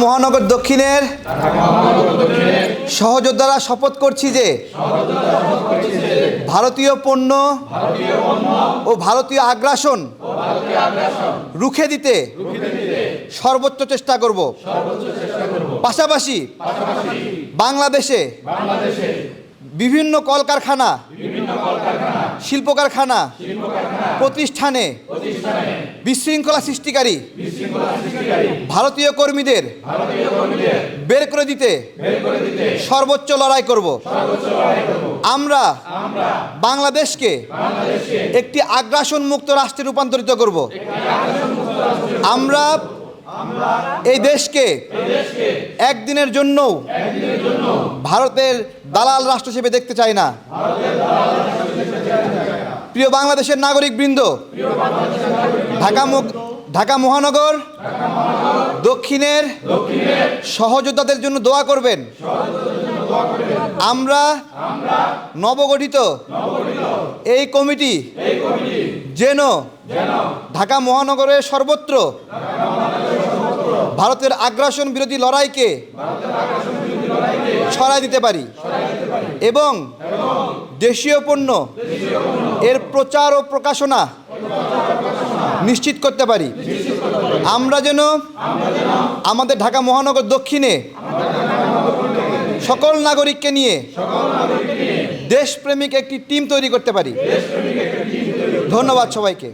মহানগর দক্ষিণের সহযোদ্ধারা শপথ করছি যে ভারতীয় পণ্য ও ভারতীয় আগ্রাসন রুখে দিতে সর্বোচ্চ চেষ্টা করব। পাশাপাশি বাংলাদেশে বিভিন্ন কলকারখানা শিল্প কারখানা প্রতিষ্ঠানে বিশৃঙ্খলা সৃষ্টিকারী, ভারতীয় কর্মীদের বের করে দিতে সর্বোচ্চ লড়াই করব। আমরা বাংলাদেশকে একটি আগ্রাসন মুক্ত রাষ্ট্রে রূপান্তরিত করব। আমরা এই দেশকে একদিনের জন্য ভারতের দালাল রাষ্ট্র হিসেবে দেখতে চাই না। প্রিয় বাংলাদেশের নাগরিক বৃন্দ, ঢাকা ঢাকা মহানগর, দক্ষিণের সহযোদ্ধাদের জন্য দোয়া করবেন। আমরা নবগঠিত এই কমিটি যেন ঢাকা মহানগরের সর্বত্র ভারতের আগ্রাসন বিরোধী লড়াইকে ছড়াই দিতে পারি। এবং দেশীয় পণ্য এর প্রচার ও প্রকাশনা নিশ্চিত করতে পারি। আমরা যেন আমাদের ঢাকা মহানগর দক্ষিণে সকল নাগরিককে নিয়ে দেশপ্রেমিক একটি টিম তৈরি করতে পারি। ধন্যবাদ সবাইকে।